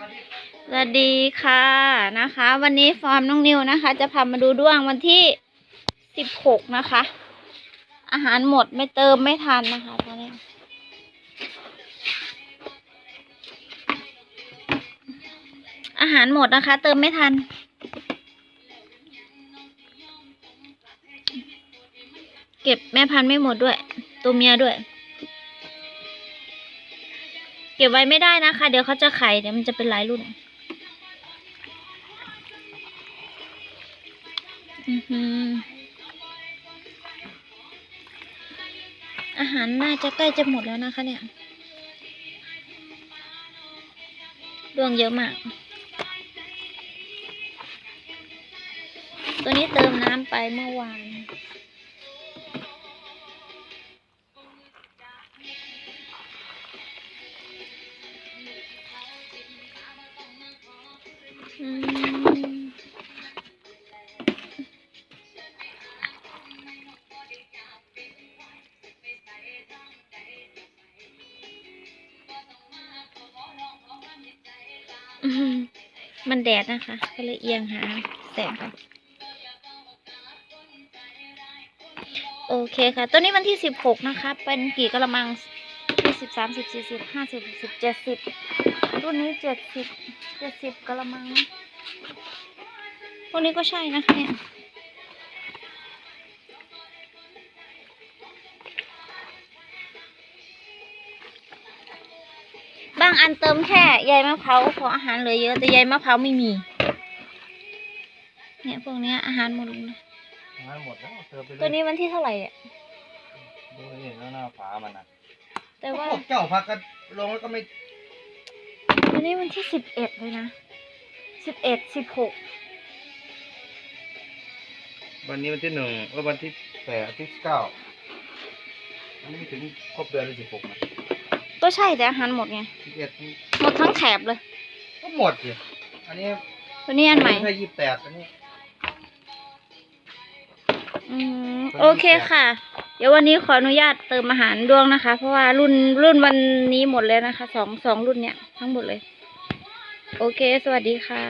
สวัสดีค่ะนะคะ วันนี้ฟอร์มน้องนิวนะคะ จะพามาดูด้วงวันที่สิบหกนะคะ อาหารหมดไม่เติมไม่ทันนะคะตอนนี้อาหารหมดนะคะ เติมไม่ทัน เก็บแม่พันธุ์ไม่หมดด้วย ตัวเมียด้วย ก็บไว้ไม่ได้นะคะ เดี๋ยวเขาจะไข่เดี๋ยวมันจะเป็นหลายรุ่นอือหืออาหารน่าจะใกล้จะหมดแล้วนะคะเนี่ยดวงเยอะมาก ตัวนี้เติมน้ำไปเมื่อวาน มันแดดนะคะ ก็เลยเอียงหาแสงค่ะโอเคค่ะ ตัวนี้วันที่สิบหกนะคะ เป็นกี่กะละมังยี่สิบสามสิบสี่สิบห้าสิบหกสิบเจ็ดสิบ รุ่นนี้เจ็ดสิบเจ็ดสิบกะละมัง พวกนี้ก็ใช่นะคะเนี่ยบางอันเติมแค่ใยมะพร้าวเพราะอาหารเหลือเยอะ แต่ใยมะพร้าวไม่มี เนี่ยพวกเนี้ยอาหารหมดเลยงานหมดแล้วเติมไปเลยตัวนี้วันที่เท่าไหร่อะดูนี่แล้วหน้าฝามันนะแต่ว่าพวกเจ้าพักกันลงแล้วก็ไม่วั นนี้วันที่สิบเอ็ดเลยนะสิบเอ็ดสิบหกวันนี้วันที่หนึ่งแล้ววันที่แปดที่เก้าอันนี้ไม่ถึงครบเดือนเลยสิบหกนะก็ใช่แต่อาหารหมดไง สิบเอ็ดหมดทั้งแถบเลย ก็หมดสิอันนี้ตัวนี้อันใหม่ แค่ยี่สิบแปดอันนี้ อืมตัวนี้โอเคค่ะ เดี๋ยววันนี้ขออนุญาตเติมอาหารดวงนะคะ เพราะว่ารุ่นรุ่นวันนี้หมดเลยนะคะสองสองรุ่นเนี้ยทั้งหมดเลย โอเค สวัสดีค่ะ